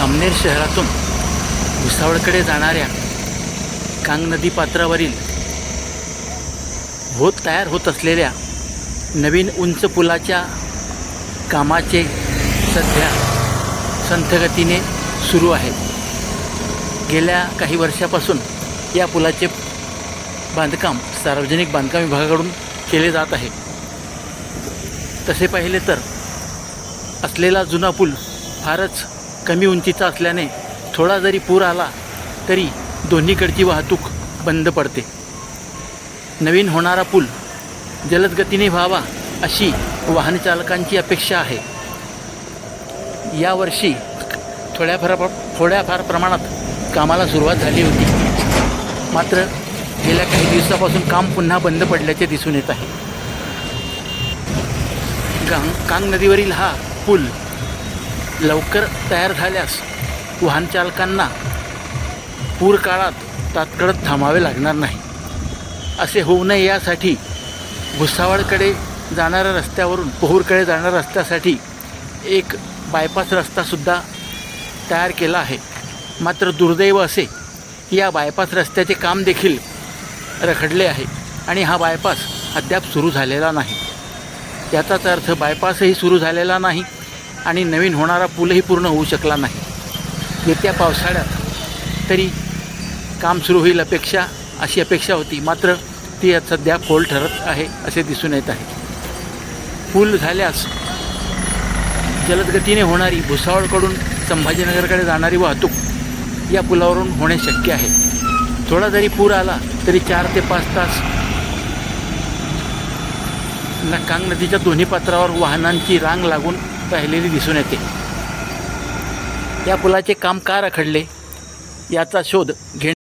जामनेर शहरातून भुसावळकडे जाणाऱ्या कांग नदी पात्रावरील होत तयार होत असलेल्या नवीन उंच पुलाच्या कामाचे सध्या संथगतीने सुरू आहे. गेल्या काही वर्षापासून या पुलाचे बांधकाम सार्वजनिक बांधकाम विभागाकडून केले जात आहे. तसे पाहिले तर असलेला जुना पूल फारच कमी उंचीचा असल्याने थोडा जरी पूर आला तरी दोन्हीकडची वाहतूक बंद पडते. नवीन होणारा पूल जलद गतीने व्हावा अशी वाहनचालकांची अपेक्षा आहे. यावर्षी थोड्याफार थोड्याफार प्रमाणात कामाला सुरुवात झाली होती. मात्र गेल्या काही दिवसापासून काम पुन्हा बंद पडल्याचे दिसून येत आहे. गांग कांग नदीवरील हा पूल लवकर तयार झाल्यास वाहनचालकांना पूर काळात तात्काळ थांबावे लागणार नाही. असे होऊ नये यासाठी भुसावळकडे जाणाऱ्या रस्त्यावरून पोहूरकडे जाणाऱ्या रस्त्यासाठी एक बायपास रस्तासुद्धा तयार केला आहे. मात्र दुर्दैव असे या बायपास रस्त्याचे काम देखील रखडले आहे आणि हा बायपास अद्याप सुरू झालेला नाही. याचाच अर्थ बायपासही सुरू झालेला नाही. आणि नवीन होणारा पूलही पूर्ण होऊ शकला नाही. येत्या पावसाळ्यात तरी काम सुरू होईल अपेक्षा अशी अपेक्षा होती. मात्र ती सध्या फोल ठरत आहे असे दिसून येत आहे. पूल झाल्यास जलदगतीने होणारी भुसावळकडून संभाजीनगरकडे जाणारी वाहतूक या पुलावरून होणे शक्य आहे. थोडा जरी पूर आला तरी चार ते पाच तास न कांग नदीच्या दोन्ही पात्रावर वाहनांची रांग लागून पाहिलेली दिसून येते. या पुलाचे काम का रखडले? याचा शोध घेणे